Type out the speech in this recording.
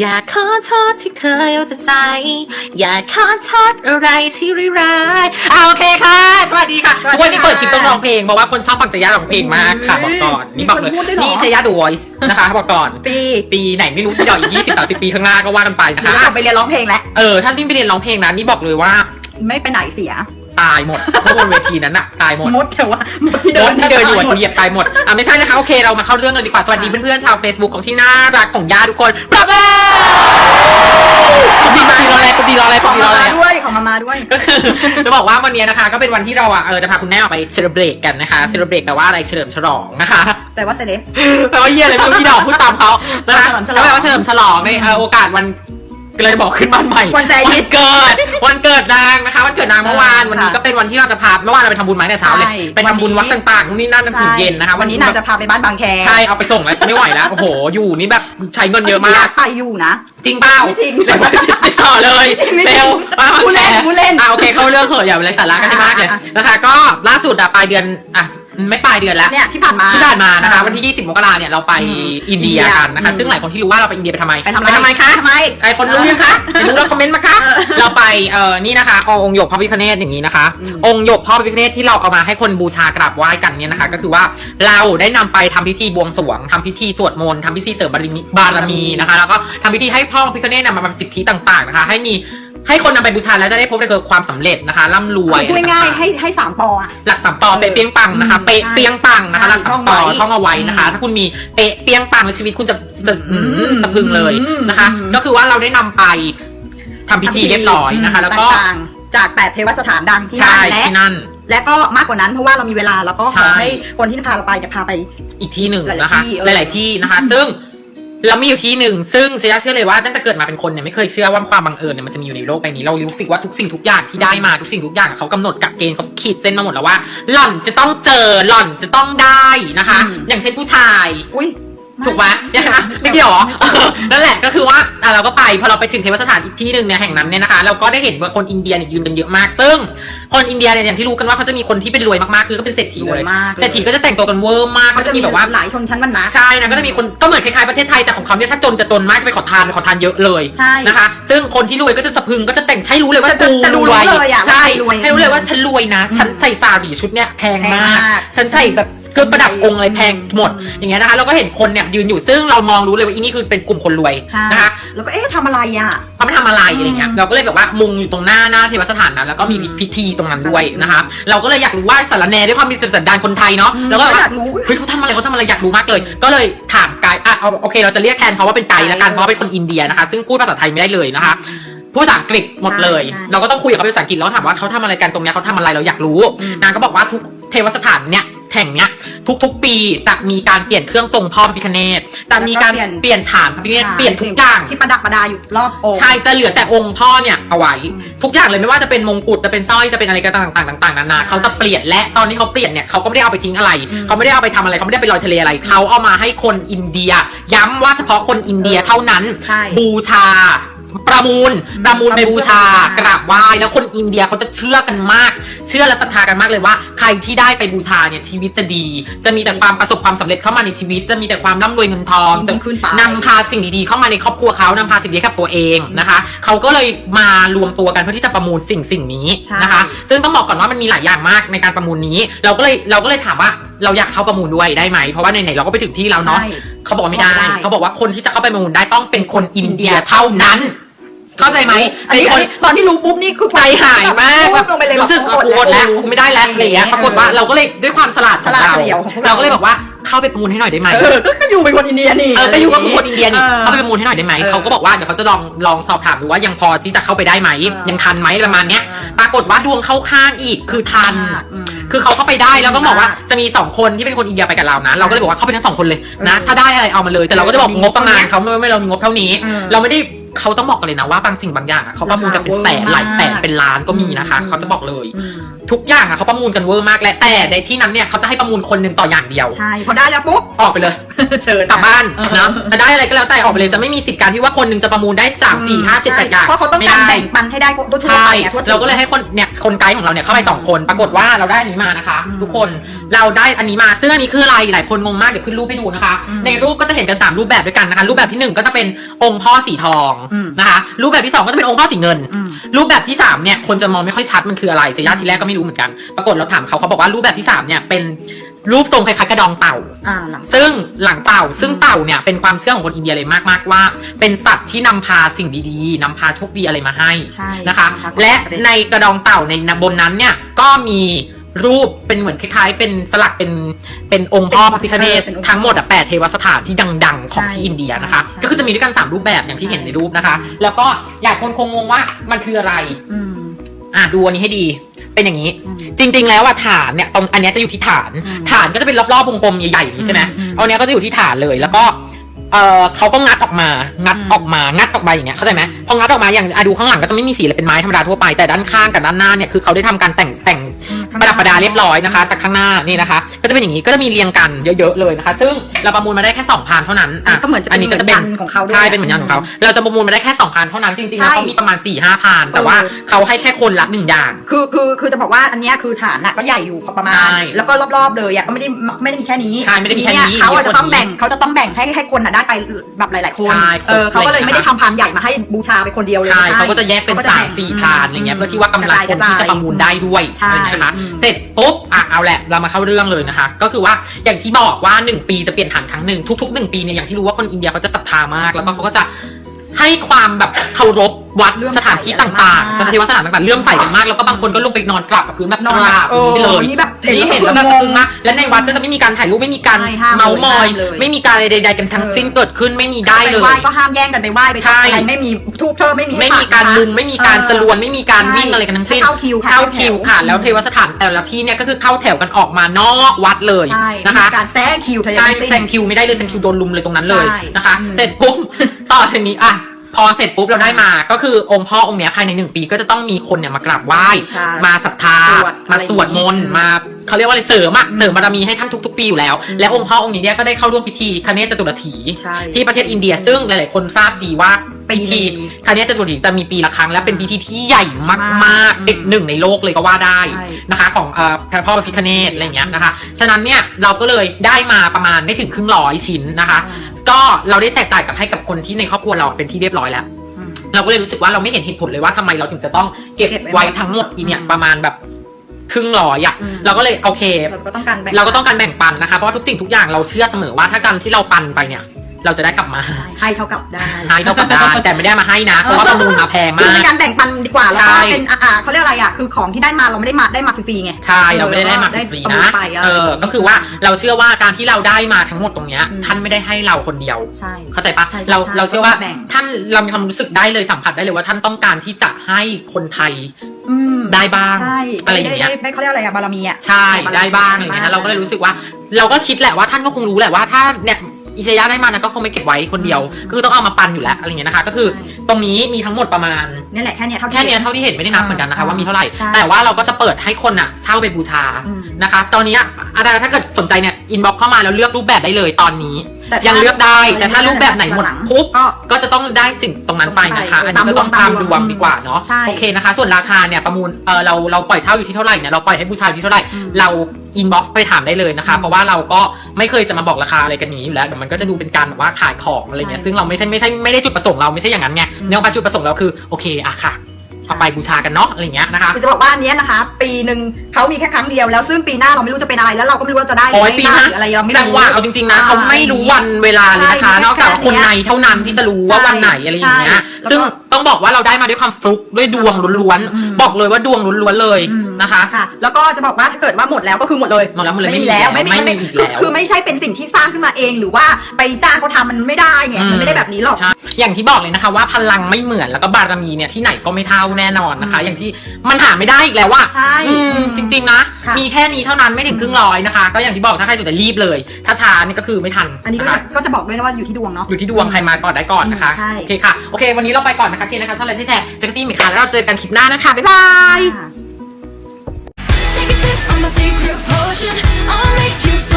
อยากขอโทษที่เคยเอาแต่ใจ อยากขอโทษอะไรที่ร้ายๆอ่าโอเคค่ะ สวัสดีค่ะสวัสดีค่ะทุกวันนี้เปิดคลิปต้องร้องเพลงเพราะว่าคนชอบฟังเซย่าร้องเพลงมากค่ะบอกก่อนนี่บอกเลยมีคนพูดด้วยเหรอ นี่เซย่าดู voice นะคะบอกก่อน ปีปีไหนไม่รู้ที่เดาอีกยี่สิบสามสิบปีข้างหน้าก็ว่ากันไปนะหรือคะว่าไปเรียนร้องเพลงแล้ว เออถ้านี่ไปเรียนร้องเพลงนะนี่บอกเลยว่า ไม่ไปไหนเสีย ตายหมดเพราะบนเวทีนั้นอะตายหมด มดแต่ว่ามดที่เดิเดินนที่เดินอยู่อะเหยียบตายหมด อะไม่ใช่นะคะ โอเคเรามาเข้าเรื่องกันดีกว่า สวัสดีเพื่อนๆชาว Facebook ของที่น่ารักของย่าทุกคนปรบมือปรบดีมารออะไรปรบดีรออะไรปขรอบดีรมาออะไร มาด้วยของมามาด้วย ก็คือจะบอกว่าวันนี้นะคะ ก็เป็นวันที่เราอะเออจะพาคุณแม่ออกไปเซเลบรตกันนะคะเซเลบรตแปลว่าอะไรเฉลิมฉลองนะคะแต่ว่าเซเลบ แปลว่าเยี่ยอะไรไม่รู้ที่ดอกพูดตามเขานะคะเฉลิมฉลอง ก็แปลว่าเฉลิมฉลองในเอ่อโอกาสวัน ก็เลยจะบอกขึ้นบ้านใหม่วันแซยิดเกิด วันเกิดนางนะคะ วันเกิดนางเมื่อวานค่ะวันนี้ก็เป็นวันที่เราจะพาเมื่อวานเราไปทำบุญมาตั้งแต่เช้าเลยใช่ไปทำบุญวัดต่างๆนู่นนี่นั่นจนถึงเย็นนะคะวันนี้นางจะพาไปบ้านบางแคใช่เอาไปส่งแล้วไม่ไหวแล้วโอ้โหอยู่นี่แบบใช้เงินเยอะมาก ไปอยู่นะ จริงเปล่าไม่จริงต่อเลยไม่จริงเร็วมาพูดเล่นพูดเล่น อะโอเคเข้าเรื่องเถอะอย่าไปเลยสาระกันมากเลยนะคะก็ล่าสุดอะปลายเดือนอะไม่ปลายเดือนแล้วเนี่ยที่ผ่านมาที่ผ่านมานะคะวันที่ 20 มกราเนี่ยเราไปอินเดียกันนะคะซึ่งหลายคนที่รู้ว่าเราไปอินเดียไปทำไมไปทำไรทำไมคะทำไมไอคนรู้ยังคะไม่รู้เราคอมเมนต์มาคะเราไปเอ่อนี่นะคะอาองค์หยกพระพิฆเนศอย่างนี้นะคะ องค์หยกพ่อพระพิฆเนศที่เราเอามาให้คนบูชากราบไหว้กันเนี่ยนะคะ ก็คือว่าเราได้นำไปทำพิธีบวงสรวงทำพิธีสวดมนต์ทำพิธีเสริมบารมีบารมีนะคะ แล้วก็ทำพิธีให้พพระพิฆเนศนำมาทำสิทธิต่างๆนะคะ ให้มีให้คนนำไปบูชาแล้วจะได้พบในความสำเร็จนะคะร่ำรวยพูดง่ายอะไรต่ๆๆให้ให้สามปออะ หลักสามปอเป๊ะเปียงปังนะคะอืมเป๊ะเปียงปังนะคะใช่หลักสามปอท่องไว้ท่องเอาไว้นะคะอืมถ้าคุณมีเป๊ะเปียงปังในชีวิตคุณจะจะอืมอืมสะพรึงเลยนะคะอืมก็คือว่าเราได้นำไปทำพิธีเรียบร้อยนะคะ แล้วก็ต่างๆจากแปดเทวสถานดังที่ใช่นั่นและ ที่นั่น และก็มากกว่านั้นเพราะว่าเรามีเวลาแล้วก็ขใช่ อให้คนที่พาเราไปจะพาไป อีกที่หนึ่งหลายๆนะคะที่เอหอลายๆที่นะคะ ซึ่ง แล้วมีอยู่ที่หนึ่งซึ่งเซียเชื่อเลยว่าตั้งแต่เกิดมาเป็นคนเนี่ยไม่เคยเชื่อว่าความบังเอิญเนี่ยมันจะมีอยู่ในโลกใบนี้เรารู้สึกว่าทุกสิ่งทุกอย่างที่ได้มาทุกสิ่งทุกอย่างเขากำหนดกับเกณฑ์เขาขีดเส้นมาหมดแล้วว่า หล่อนจะต้องเจอหล่อนจะต้องได้นะคะอืมอย่างเช่นผู้ชายอุ้ย ถูกไหมนะคะไม่เกี่ยวเหรอเออนั่นแหละก็คือว่าอะเราก็ไปพอเราไปถึงเทวสถานอีกที่หนึ่งเนี่ยแห่งนั้นเนี่ยนะคะเราก็ได้เห็นว่าคนอินเดียเนี่ยยืนกันเยอะมาก ซึ่งคนอินเดียเนี่ยอย่างที่รู้กันว่าเขาจะมีคนที่เป็นรวยมากๆคือก็เป็นเศรษฐีรเลวยยมากเศรษฐีก็จะแต่งตัวกันเวอร์มากเขาก็จะจะมีมีแบแบบบว่าว่าหลายชนชั้นวรรณะใช่นะก็จะมีคนก็เหมือนคล้ายๆประเทศไทยแต่ของเขาเนี่ยถ้าจนจะจนมากจะไปขอทานไปขอทานเยอะเลยใช่นะคะ ซึ่งคนที่รวยก็จะสะพรึงก็จะแต่งใช่รู้เลยว่าจะจะกูจะดูรวยรู้เลยอะใช่ว่าใครรวยให้รู้เลยว่าฉันรวยนะ ฉันใส่ซาหรีชุดเนี่ยแพงแพงมามากกฉันใส่แบบ เครื่องประดับองค์อะไรแพงหมด อย่างเงี้ยนะคะเราก็เห็นคนเนี่ยยืนอยู่ซึ่งเรามองรู้เลยว่าอีนี่คือเป็นกลุ่มคนรวยใช่นะคะแล้วก็เอ๊ะทำอะไรอะ เขาไม่ทำอะไรอะไรเงี้ยอืมเราก็เลยแบบว่ามุงอยู่ตรงหน้าหน้าเทวสถานนั้นแล้วก็มีอืมพิธีตรงนั้นด้วยนะคะเราก็เลยอยากรู้ว่าสารแหนด้วยความมีสันดานคนไทยเนาะเราก็แบบอว่ายากรู้ เฮ้ยเขาทำอะไรเขาทำอะไรอยากรู้มากเลย ก็เลยถามไกด์อะเอาโอเค เราจะเรียกแทนเขาว่าเป็นไกด์ละกันเพราะว่าเป็นคนอินเดียนะคะ ซึ่งพูดภาษาไทยไม่ได้เลยนะคะ พูดภาษาอังกฤษหมดเลย ใช่ใช่เราก็ต้องคุยกับเขาเป็นภาษาอังกฤษแล้วก็ถามว่าเขาทำอะไรกันตรงเนี้ยเขาทำอะไรเราอยากรู้ อืม นางก็บอกว่าทุกเทวสถานเนี่ย แห่งเนี้ยทุกๆ ปีจะมีการเปลี่ยนเครื่องทรงพ่อพระพิฆเนศจะมีการแล้วก็เปลี่ยนเปลี่ยนฐานพระพิฆเนศเปลี่ยนทุกอย่าง ที่ประดับประดาอยู่รอบองค์ ใช่จะเหลือแต่องค์พ่อเนี่ยเอาไว้ อืมทุกอย่างเลยไม่ว่าจะเป็นมงกุฎจะเป็นสร้อยจะเป็นอะไรก็ต่างๆต่างๆนานาใช่เขาจะเปลี่ยนและตอนที่เขาเปลี่ยนเนี่ยเขาก็ไม่ได้เอาไปทิ้งอะไร อืมเขาไม่ได้เอาไปทำอะไรเขาไม่ได้ไปลอยทะเลอะไรเขาเอามาให้คนอินเดีย ย้ำว่าเฉพาะคนอินเดียเท่านั้น ใช่บูชา ประมูลประมูลไปบูชาประมูลกราบไหว้แล้วคนอินเดียเขาจะเชื่อกันมาก เชื่อและศรัทธากันมากเลยว่า ใครที่ได้ไปบูชาเนี่ยชีวิตจะดี จะมีแต่ความประสบความสำเร็จเข้ามาในชีวิต จะมีแต่ความร่ำรวยเงินทองจะยิ่งขึ้นไปนำพาสิ่งดีๆเข้ามาในครอบครัวเขานำพาสิ่งดีๆกับตัวเองนะคะเขาก็เลยมารวมตัวกันเพื่อที่จะประมูลสิ่งสิ่งนี้ใช่นะคะ ซึ่งต้องบอกก่อนว่ามันมีหลายอย่างมากในการประมูลนี้ เราก็เลยเราก็เลยถามว่าเราอยากเข้าประมูลด้วยได้ไหม เพราะว่าไหนๆเราก็ไปถึงที่แล้วเนาะใช่เขาบอกว่าไม่ได้ไม่ได้ เขาบอกว่าคนที่จะเข้าไปประมูลได้ต้องเป็นคนอินเดียเท่านั้น เข้าใจไหมอันนี้เป็นคนอันนี้ตอนที่รู้ปุ๊บนี่คือใจหายมากปุ๊บลงไปเลยรู้สึกแบบกูอดแล้วกูไม่ได้แล้วอะไรอย่างเงี้ยเออปรากฏว่าเราก็เลยด้วยความฉลาดของฉลาดเราเฉลียวของพวกเราเราก็เลยบอกว่าเข้าไปประมูลให้หน่อยได้ไหมเออก็อยู่เป็นคนอินเดียนี่เออก็อยู่กับคนอินเดียนี่ออเข้าไปประมูลให้หน่อยได้ไหมเออเขาก็บอกว่าเดี๋ยวเขาจะลองลองสอบถามดูว่ายังพอที่จะเข้าไปได้ไหมเออยังทันไหมประมาณเนี้ยเออปรากฏว่าดวงเข้าข้างอีกคือทันอืมคือเขาเข้าไปได้แล้วก็บอกว่าดีมากจะมีสองคนที่เป็นคนอินเดียไปกับเรานะ เราก็เลยบอกว่าเข้าไปทั้งสองคนเลยนะเออถ้าได้อะไรเอามาเลย แต่เราก็จะบอกดีงบประมาณเท่านี้เขาไม่ไม่เรามีงบเท่านี้เออเราไม่ได้ เขาต้องบอกกันเลยนะว่าบางสิ่งบางอย่างอะเขาประมูลกันเป็นแสนราคาเวอร์หลายแสนมากเป็นล้านก็มีนะคะอืมเขาจะบอกเลยอืมทุกอย่างอะเขาประมูลกันเวอร์มากและแต่ในที่นั้นเนี่ยเขาจะให้ประมูลคนหนึ่งต่ออย่างเดียว ใช่พอได้แล้วปุ๊บออกไปเลยเชิญกลับบ้านเออนะจะได้อะไรก็แล้วแต่ออกไปเลยจะไม่มีสิทธิ์การที่ว่าคนหนึ่งจะประมูลได้สามสี่ห้าเจ็ดแปดอย่างเพราะเขาต้องไม่การได้แบ่งปันให้ได้ทั่วๆใช่ไปอะทั่วถึงเราก็เลยให้คนเนี่ยคนไกด์ของเราเนี่ยเข้าไปสองคน ปรากฏว่าเราได้อันนี้มานะคะอืมทุกคนเราได้อันนี้มาซึ่งอันนี้คืออะไรหลายคนงงมากเดี๋ยวขึ้นรูปให้ดูนะคะอืมในรูปก็จะเห็นกันสามรูปแบบด้วยกันนะคะรูปแบบที่หนึ่งก็จะเป็นองค์พ่อสีทองอืมนะคะรูปแบบที่สองก็จะเป็นองค์พ่อสีเงินอืมรูปแบบที่สามเนี่ยคนจะมองไม่ค่อยชัดมันคืออะไรเซย่าทีแรกก็ไม่รู้เหมือนกัน ปรากฏเราถามเขาเขาบอกว่ารูปแบบที่สามเนี่ยเป็นรูปทรงคล้ายๆกระดองเต่าอ่าหลังซึ่งหลังเต่า ซึ่งเต่าเนี่ยเป็นความเชื่อของคนอินเดียเลยมากๆว่า เป็นสัตว์ที่นำพาสิ่งดีๆนำพาโชคดีอะไรมาให้ใช่นะคะใช่และในกระดองเต่าในบนนั้นเนี่ยก็มี รูปเป็นเหมือนคล้ายๆ เป็นสลักเป็นเป็นองค์พ่อพระพิฆเนศทั้งหมดอะแปดเทวสถานที่ดัง ๆ ของที่อินเดียนะคะ ก็คือจะมีด้วยกันสามรูปแบบอย่างที่เห็นในรูปนะคะ แล้วก็อยากคนคงงงว่ามันคืออะไรอืมอะดูอันนี้ให้ดีเป็นอย่างนี้อืมจริง ๆ แล้วอะฐานเนี่ยตรงอันเนี้ยจะอยู่ที่ฐานอืมฐานก็จะเป็นรอบๆวงกลมใหญ่ๆอย่างนี้ใช่ไหมอืมอืมเอาเนี้ยก็จะอยู่ที่ฐานเลยแล้วก็ เออเขาก็งัดออกมา งัดอืมออกมา งัดออกมาอย่างเงี้ย เข้าใจไหมพองัดออกมาอย่างอะดูข้างหลังก็จะไม่มีสีเลยเป็นไม้ธรรมดาทั่วไป แต่ด้านข้างกับด้านหน้าเนี่ยคือเขาได้ทำการแต่งแต่งประดับประดาเรียบร้อยนะคะ จากข้างหน้านี่นะคะ ก็จะเป็นอย่างนี้ ก็จะมีเรียงกันเยอะๆเลยนะคะ ซึ่งเราประมูลมาได้แค่2พันเท่านั้นอันนี้ก็เหมือนจะเป็นนี้ก็จะเป็นยันของเขาด้วยใช่ เป็นเหมือนยันของเขา เราจะประมูลมาได้แค่2พันเท่านั้นจริงๆแล้วใช่เขามีประมาณ4ี่ห้าพันแต่ว่าเออเขาให้แค่คนละหนึ่งอย่าง คือคือคือจะบอกว่าอันเนี้ยคือฐานน่ะก็ใหญ่อยู่ประมาณใช่แล้วก็รอบๆเลยอะก็ไม่ได้ไม่ได้มีแค่นี้ใช่ไม่ได้มีแค่นี้เยเขาอะเยอะกว่าจะต้องนี้แบ่งเขาจะต้องแบ่งให้ให้คนน่ะได้ไปแบบหลาย ๆ คนใช่เออเขาก็เลยครบเลยไม่ได้ทำพานใหญ่มาให้บูชาไปคนเดียวเลยใช่ไม่ เขาก็จะแยกเป็นขจะสาแบ่มงสี่พานอะไรเงี้ยเพื่อที่ว่ากำลังกคนจายที่จะประมูลได้ด้วยใช่อะไรนะคะอืม เสร็จปุ๊บอะเอาแหละเรามาเข้าเรื่องเลยนะคะ ก็คือว่าอย่างที่บอกว่า 1 ปีจะเปลี่ยนฐานครั้งหนึ่งทุกๆ 1 ปีเนี่ยอย่างที่รู้ว่าคนอินเดียเขาจะศรัทธามาก แล้วก็เขาก็จะให้ความแบบเคารพ วัดเลื่อมใสสถานที่ต่างๆสถานที่วัดสถานต่างๆเลื่อมใสกันมาก แล้วก็บางคนก็ลงไปนอนกราบกับพื้นแบบนอนกราบเออไปเลยนี่แบบที่เห็นเห็แล้นวแล้แบบวสะพรึงมากและในวัดก็จะไม่มีการถ่ายรูปไม่มีการใช่ห้ามเมาส์มอยเลยไม่มีการอะไรใดๆกันทั้งสิ้นเกิดขึ้นไม่มีได้เลไปไหว้ยก็ห้ามแย่งกันไปไหว้ไปใช่ทำอะไรไม่มีทูบเธอไม่มีให้ไม่มีปัการนะคะมุงไม่มีการเออสลวนไม่มีการใช่วิ่งอะไรกันทั้งสิ้นเข้าคิวค่ะเข้าคิวค่ะเข้าแถวแล้วเทวสถานแต่ละที่เนี่ยก็คือเข้าแถวกันออกมานอกวัดเลยใช่นะคะมีการแซงคิวเธอใช่ยังไม่แซสิ้นงคิวไม่ได้เลยแซงคิวโดนลุมเลยตรงนั้นเลยใช่นะคะอืมเสร็จปุ๊บต่อทีนี้อะ พอเสร็จปุ๊บเราได้มา ก็คือองค์พ่อองค์เนี้ยภายในหนึ่งปีก็จะต้องมีคนเนี่ยมากราบไหว้ ใช่มาศรัทธา สวดมาสวดมนต์ อะไรอย่างงี้ มาเขาเรียกว่าอะไรเสริมอะเสริมบารมีให้ท่านทุก ๆ ปีอยู่แล้ว และองค์พ่อองค์นี้เนี่ยก็ได้เข้าร่วมพิธีคเนศจตุรถี ใช่ ที่ประเทศอินเดียซึ่งหลาย ๆ คนทราบดีว่าปีพิหนึ่ธีงครั้งนี้จะจุดจะมีปีละครั้ง และเป็นพิธีที่ใหญ่มากมากๆ ติดหนึ่งในโลกเลยก็ว่าได้ใช่ นะคะ ของเอ่อพระพ่อพระพิฆเนศอะไรอย่างเงี้ยนะคะ ฉะนั้นเนี่ยเราก็เลยได้มาประมาณได้ถึงครึ่งร้อยชิ้นนะคะ ก็เราได้แจกจ่ายกับให้กับคนที่ในครอบครัวเราเป็นที่เรียบร้อยแล้ว อืม เราก็เลยรู้สึกว่าเราไม่เห็นเหตุผลเลยว่าทำไมเราถึงจะต้องเก็บเก็บไว้ไว้ทั้งหมดอีเนี่ยอืมประมาณแบบครึ่งร้อยอะอืม เราก็เลยโอเค เราก็ต้องการแบ่ง เราก็ต้องการแบ่งปันนะคะ เพราะว่าทุกสิ่งทุกอย่างเราเชื่อเสมอว่าถ้าการที่เราปันไปเนี่ย เราจะได้กลับมาให้เท่ากับได้ให้เท่ากับได้แต่ไม่ได้มาให้นะเพราะว่าประมูลมาแพงคือมาเป็นกการแบ่งปันดีกว่าแล้วก็ใช่เป็นอ่าอ่าเขาเรียกอะไรอะคือของที่ได้มาเราไม่ได้มาได้มาฟรีๆไงใช่เราไม่ได้ได้มาได้ฟรีประมูนะลไปอะไรเออก็คือว่าเราเชื่อว่าการที่เราได้มาทั้งหมดตรงเนี้ยอืมท่านไม่ได้ให้เราคนเดียวใช่เข้าใจปะใช่ใช่เราใช่เราเชื่อว่าแบ่งท่านเรามีความรู้สึกได้เลยสัมผัสได้เลยว่าท่านต้องการที่จะให้คนไทยอืมได้บ้างใช่อะไรอย่างเงี้ยด้ได้เขาเรียกอะไรอะบารมีอะใช่บารมีได้บ้างอะไรเงี้ยเราก็เลยรู้สึกว่า เราก็คิดแหละว่าท่านก็คงรู้แหละว่าถ้าเนี่ย อิสยาได้มานะก็คงไม่เก็บไว้คนเดียว คือต้องเอามาปันอยู่แล้วอะไรเงี้ยนะคะ ก็คือตรงนี้มีทั้งหมดประมาณนี่แหละแค่เนี้ยเท่าที่แค่เนี้ยเท่าที่เห็นไม่ได้นับเหมือนกันนะคะอ่าว่ามีเท่าไหร่ใช่แต่ว่าเราก็จะเปิดให้คนอะเช่าไปบูชาอืมนะคะ ตอนนี้อะไรถ้าเกิดสนใจเนี่ยอินบ็อกเข้ามาแล้วเลือกรูปแบบได้เลยตอนนี้ แต่ถ้ายังเลือกได้ แต่ถ้ารูปแบบไหนหมดหลังปุ๊บก็ ก็จะต้องได้สิ่งตรงนั้นไปนะคะตามอันนี้ก็ต้องดวงตามตามดดววงงดีกว่าเนาะใช่โอเคนะคะ ส่วนราคาเนี่ยประมูลเออเราเราปล่อยเช่าอยู่ที่เท่าไหร่เนี่ยเราปล่อยให้บูชาอยู่ที่เท่าไหร่อืม เราอินบ็อกซ์ไปถามได้เลยนะคะ เพราะว่าเราก็ไม่เคยจะมาบอกราคาอะไรกันอย่างนี้อยู่แล้วเดี๋ยวมันก็จะดูเป็นการแบบว่าขายของอะไรเงี้ยซึ่งเราไม่ใช่ไม่ใช่ไม่ได้จุดประสงค์เราไม่ใช่อย่างนั้นไงเนื่องจากจุดประสงค์เราคือโอเคอะค่ะ เอาไปบูชากันเนาะอะไรเงี้ยนะคะ คือจะบอกว่าอันเนี้ยนะคะ ปีหนึ่งเขามีแค่ครั้งเดียวแล้วซึ่งปีหน้าเราไม่รู้จะเป็นอะไรแล้วเราก็ไม่รู้ว่าจะได้หรืโอ้อยไม่ปีได้นะหรืออะไรเราไม่จังรู้ หวะเอาจริงๆนะเขาไม่รู้วันเวลาเลยนะคะ ใช่นอกจากว่าคนในเท่านั้นที่จะรู้ว่าใช่วันไหนอะไรอย่างเงี้ย ใช่แล้วก็ ซึ่ง ต้องบอกว่าเราได้มาด้วยความฟลุกด้วยดวงล้วนอืม ๆบอกเลยว่าดวงล้วนๆเลยอืมนะคะ ค่ะ แล้วก็จะบอกว่าถ้าเกิดว่าหมดแล้วก็คือหมดเลยหมดแล้วหมดเลยไม่มีแล้วไม่ไม่มีมีไม่มีอีกแล้ว คือคือไม่ใช่เป็นสิ่งที่สร้างขึ้นมาเองหรือว่าไปจ้างเขาทำมันไม่ได้ไงมันไม่ได้แบบนี้หรอก ใช่อย่างที่บอกเลยนะคะว่าพลังไม่เหมือนแล้วก็บารมีเนี่ยที่ไหนก็ไม่เท่าแน่นอนนะคะอืมอย่างที่มันหาไม่ได้อีกแล้วว่าใช่อืมจริง ๆ นะ ค่ะมีแค่นี้เท่านั้นไม่ถึงครึ่งร้อยนะคะ ก็อย่างที่บอกถ้าใครสนใจรีบเลย ถ้าช้านี่ก็คือไม่ทันอันนี้ก็ะคะจะก็จะบอกด้วยนะว่าอยู่ที่ดวงเนาะ อยู่ที่ดวงใครมาก่อนได้ก่อนนะคะใช่ โอเคค่ะโอเค วันนี้เราไปก่อนนะคะเคนะคะชอบอะไรที่แชร์เจอกันที่เมคาแล้วเราเจอกันคลิปหน้านะคะบ๊ายบายค่ะ my secret potion. I'll make you fall